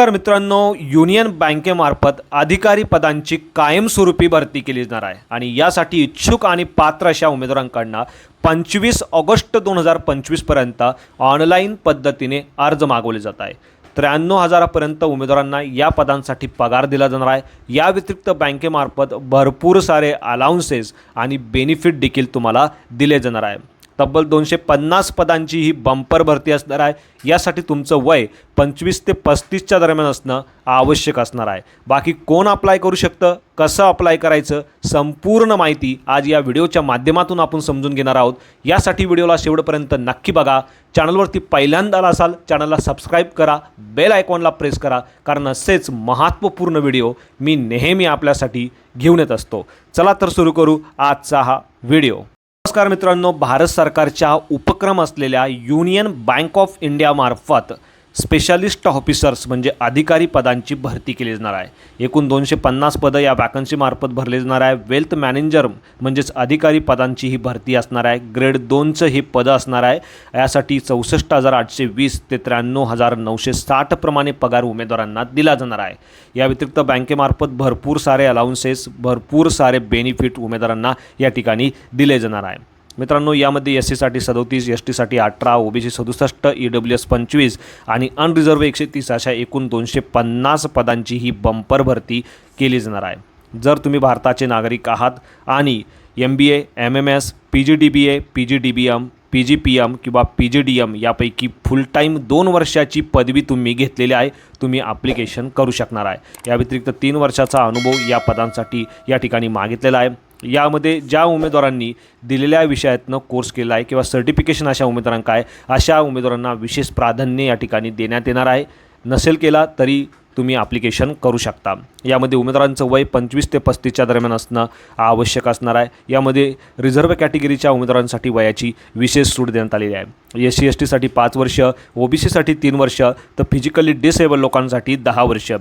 तर मित्रांनो युनियन बँकेमार्फत अधिकारी पदांची कायमस्वरूपी भरती केली जाणार आहे. आणि यासाठी इच्छुक आणि पात्र अशा उमेदवारांकडनं पंचवीस ऑगस्ट दोन हजार पंचवीसपर्यंत ऑनलाईन पद्धतीने अर्ज मागवले जात आहे त्र्याण्णव हजारापर्यंत उमेदवारांना या पदांसाठी पगार दिला जाणार आहे. या व्यतिरिक्त बँकेमार्फत भरपूर सारे अलाउन्सेस आणि बेनिफिट देखील तुम्हाला दिले जाणार आहे. तब्बल दोनशे पन्नास पदांची ही बंपर भरती असणार आहे. यासाठी तुमचं वय पंचवीस ते पस्तीसच्या दरम्यान असणं आवश्यक असणार आहे. बाकी कोण अप्लाय करू शकतं कसं अप्लाय करायचं संपूर्ण माहिती आज या व्हिडिओच्या माध्यमातून आपण समजून घेणार आहोत. यासाठी व्हिडिओला शेवटपर्यंत नक्की बघा. चॅनलवरती पहिल्यांदा आला असाल चॅनलला सबस्क्राईब करा बेल आयकॉनला प्रेस करा कारण असेच महत्त्वपूर्ण व्हिडिओ मी नेहमी आपल्यासाठी घेऊन येत असतो. चला तर सुरू करू आजचा हा व्हिडिओ. नमस्कार मित्रांनो भारत सरकारच्या उपक्रम असलेल्या युनियन बँक ऑफ इंडियामार्फत स्पेशालिस्ट ऑफिसर्स म्हणजे अधिकारी पदांची भरती केली जाणार आहे. एकूण दोनशे पन्नास पदं या वॅकन्सीमार्फत भरले जाणार आहे. वेल्थ मॅनेजर म्हणजेच अधिकारी पदांची ही भरती असणार आहे. ग्रेड दोनचं ही पदं असणार आहे. यासाठी चौसष्ट हजार आठशे वीस ते त्र्याण्णव हजार नऊशे साठ प्रमाणे पगार उमेदवारांना दिला जाणार आहे. या व्यतिरिक्त बँकेमार्फत भरपूर सारे अलाउन्सेस भरपूर सारे बेनिफिट उमेदवारांना या ठिकाणी दिले जाणार आहे. मित्रांनो यामध्ये एस सीसाठी सदोतीस एस टीसाठी अठरा ओबीसी सदुसष्ट ई डब्ल्यू एस पंचवीस आणि अनरिझर्व एकशे तीस अशा एकूण दोनशे पन्नास पदांची ही बंपर भरती केली जाणार आहे. जर तुम्ही भारताचे नागरिक आहात आणि M B A M M S P G D B A P G D B M P G P M किंवा पी जी डी एम यापैकी फुल टाईम दोन वर्षाची पदवी तुम्ही घेतलेली आहे तुम्ही ॲप्लिकेशन करू शकणार आहे. या व्यतिरिक्त तीन वर्षाचा अनुभव या पदांसाठी या ठिकाणी मागितलेला आहे. यामध्ये ज्या उमेदवारांनी दिलेल्या विषयातनं कोर्स केला आहे किंवा सर्टिफिकेशन अशा उमेदवारांका आहे अशा उमेदवारांना विशेष प्राधान्य या ठिकाणी देण्यात येणार आहे. नसेल केला तरी तुम्ही ॲप्लिकेशन करू शकता. यामध्ये उमेदवारांचं वय पंचवीस ते पस्तीसच्या दरम्यान असणं आवश्यक असणार आहे. यामध्ये रिझर्व्ह कॅटेगरीच्या उमेदवारांसाठी वयाची विशेष सूट देण्यात आलेली आहे. एस सी एस टीसाठी पाच वर्ष ओ बी सीसाठी तीन वर्ष तर फिजिकली डिसेबल लोकांसाठी दहा वर्ष.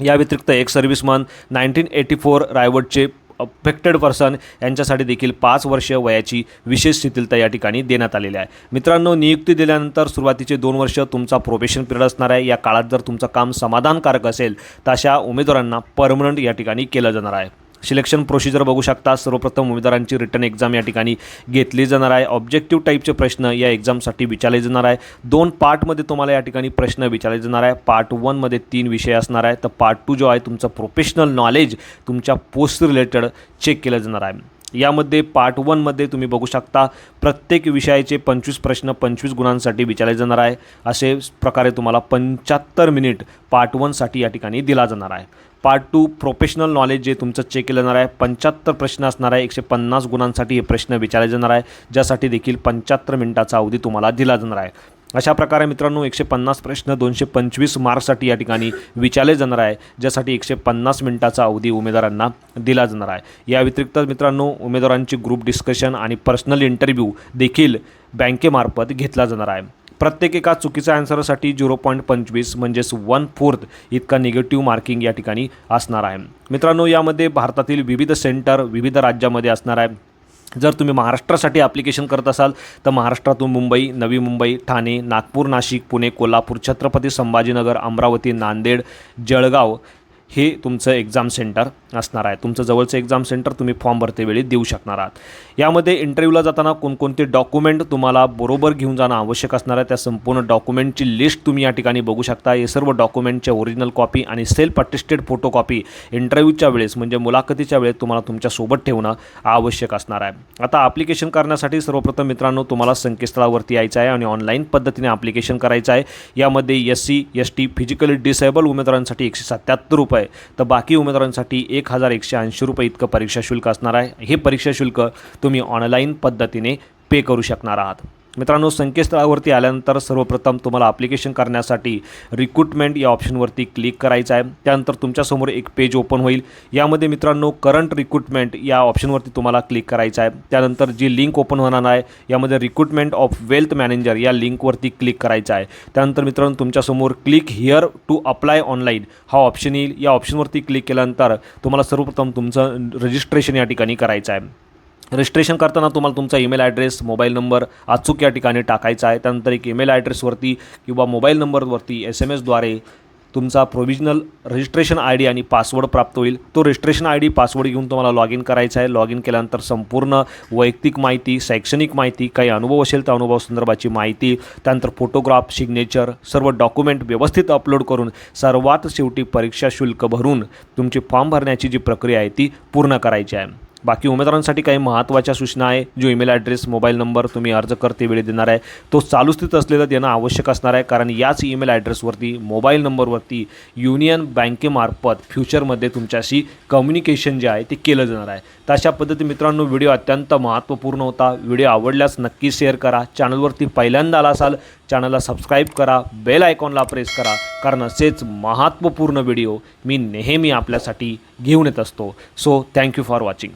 या व्यतिरिक्त एक सर्व्हिसमन नाईन्टीन एटी फोर रायवडचे अफेक्टेड पर्सन यांच्यासाठी देखील पाच वर्ष वयाची विशेष शिथिलता या ठिकाणी देण्यात आलेली आहे. मित्रांनो नियुक्ती दिल्यानंतर सुरुवातीचे दोन वर्ष तुमचा प्रोबेशन पिरियड असणार आहे. या काळात जर तुमचं काम समाधानकारक असेल तर अशा उमेदवारांना परमनंट या ठिकाणी केलं जाणार आहे. सिलेक्शन प्रोसिजर बघू शकता. सर्वप्रथम उमेदवारांची रिटर्न एक्झाम या ठिकाणी घेतली जाणार आहे. ऑब्जेक्टिव्ह टाईपचे प्रश्न या एक्झामसाठी विचारले जाणार आहे. दोन पार्टमध्ये तुम्हाला या ठिकाणी प्रश्न विचारले जाणार आहे. पार्ट वनमध्ये तीन विषय असणार आहे. तर पार्ट टू जो आहे तुमचं प्रोफेशनल नॉलेज तुमच्या पोस्ट रिलेटेड चेक केलं जाणार आहे. यामध्ये पार्ट वनमध्ये तुम्ही बघू शकता प्रत्येक विषयाचे पंचवीस प्रश्न पंचवीस गुणांसाठी विचारले जाणार आहे. असे प्रकारे तुम्हाला पंच्याहत्तर मिनिट पार्ट वनसाठी या ठिकाणी दिला जाणार आहे. पार्ट टू प्रोफेशनल नॉलेज जे तुमचं चेक केलं जाणार आहे. पंच्याहत्तर प्रश्न असणार आहे. एकशे पन्नास गुणांसाठी हे प्रश्न विचारले जाणार आहे. ज्यासाठी देखील पंच्याहत्तर मिनिटाचा अवधी तुम्हाला दिला जाणार आहे. अशा प्रकारे मित्रांनो एकशे पन्नास प्रश्न दोनशे पंचवीस मार्क्ससाठी या ठिकाणी विचारले जाणार आहे ज्यासाठी एकशे पन्नास मिनिटाचा अवधी उमेदवारांना दिला जाणार आहे. या व्यतिरिक्त मित्रांनो उमेदवारांची ग्रुप डिस्कशन आणि पर्सनल इंटरव्ह्यू देखील बँकेमार्फत घेतला जाणार आहे. प्रत्येक एका चुकीच्या आन्सरसाठी झिरो पॉईंट पंचवीस म्हणजेच वन फोर्थ इतका निगेटिव्ह मार्किंग या ठिकाणी असणार आहे. मित्रांनो यामध्ये भारतातील विविध सेंटर विविध राज्यामध्ये असणार आहे. जर तुम्ही महाराष्ट्रासाठी ॲप्लिकेशन करत असाल तर महाराष्ट्रातून मुंबई नवी मुंबई ठाणे नागपूर नाशिक पुणे कोल्हापूर छत्रपती संभाजीनगर अमरावती नांदेड जळगाव हे तुमचं एक्झाम सेंटर असणार आहे. तुमचं जवळचं एक्झाम सेंटर तुम्ही फॉर्म भरतेवेळी देऊ शकणार आहात. यामध्ये इंटरव्ह्यूला जाताना कोणकोणते डॉक्युमेंट तुम्हाला बरोबर घेऊन जाणं आवश्यक असणार आहे त्या संपूर्ण डॉक्युमेंटची लिस्ट तुम्ही या ठिकाणी बघू शकता. हे सर्व डॉक्युमेंटच्या ओरिजिनल कॉपी आणि सेल्फ अटेस्टेड फोटो कॉपी इंटरव्ह्यूच्या वेळेस म्हणजे मुलाखतीच्या वेळेस तुम्हाला तुमच्यासोबत ठेवणं आवश्यक असणार आहे. आता ॲप्लिकेशन करण्यासाठी सर्वप्रथम मित्रांनो तुम्हाला संकेतस्थळावरती यायचं आहे आणि ऑनलाईन पद्धतीने ॲप्लिकेशन करायचं आहे. यामध्ये S C S T physically disable उमेदवारांसाठी एकशे सत्याहत्तर रुपये. तर बाकी उमेदवारांसाठी एक हजार एकशे ऐंशी रुपये इतकं परीक्षा शुल्क असणार आहे. हे परीक्षा शुल्क तुम्ही ऑनलाईन पद्धतीने पे करू शकणार आहात. मित्रांनो संकेतस्थळावरती आल्यानंतर सर्वप्रथम तुम्हाला ॲप्लिकेशन करण्यासाठी रिक्रुटमेंट या ऑप्शनवरती क्लिक करायचं आहे. त्यानंतर तुमच्यासमोर एक पेज ओपन होईल. यामध्ये मित्रांनो करंट रिक्रुटमेंट या ऑप्शनवरती तुम्हाला क्लिक करायचं आहे. त्यानंतर जी लिंक ओपन होणार आहे यामध्ये रिक्रुटमेंट ऑफ वेल्थ मॅनेजर या लिंकवरती क्लिक करायचं आहे. त्यानंतर मित्रांनो तुमच्यासमोर click here to apply online हा ऑप्शन येईल. या ऑप्शनवरती क्लिक केल्यानंतर तुम्हाला सर्वप्रथम तुमचं रजिस्ट्रेशन या ठिकाणी करायचं आहे. रजिस्ट्रेशन करताना तुम्हाला तुमचा ईमेल ॲड्रेस मोबाईल नंबर अचूक या ठिकाणी टाकायचा आहे. त्यानंतर एक ईमेल ॲड्रेसवरती किंवा मोबाईल नंबरवरती एस एम एसद्वारे तुमचा प्रोव्हिजनल रजिस्ट्रेशन आय डी आणि पासवर्ड प्राप्त होईल. तो रजिस्ट्रेशन आय डी पासवर्ड घेऊन तुम्हाला लॉग इन करायचा आहे. लॉग इन केल्यानंतर संपूर्ण वैयक्तिक माहिती शैक्षणिक माहिती काही अनुभव असेल त्या अनुभवासंदर्भाची माहिती त्यानंतर फोटोग्राफ सिग्नेचर सर्व डॉक्युमेंट व्यवस्थित अपलोड करून सर्वात शेवटी परीक्षा शुल्क भरून तुमची फॉर्म भरण्याची जी प्रक्रिया आहे ती पूर्ण करायची आहे. बाकी उमेदवारांसाठी काही महत्त्वाच्या सूचना आहे. जो ईमेल ॲड्रेस मोबाईल नंबर तुम्ही अर्ज करते वेळी देणार आहे. तो चालू स्थित असलेला देणं आवश्यक असणार आहे. कारण याच ईमेल ॲड्रेसवरती मोबाईल नंबरवरती युनियन बँकेमार्फत फ्युचरमध्ये तुमच्याशी कम्युनिकेशन जे आहे ते केलं जाणार आहे. तर अशा पद्धती मित्रांनो व्हिडिओ अत्यंत महत्त्वपूर्ण होता. व्हिडिओ आवडल्यास नक्की शेअर करा. चॅनलवरती पहिल्यांदा आला असाल चॅनलला सबस्क्राईब करा. बेल आयकॉनला प्रेस करा. कारण असेच महत्त्वपूर्ण व्हिडिओ मी नेहमी आपल्यासाठी घेऊन येत असतो. So thank you for watching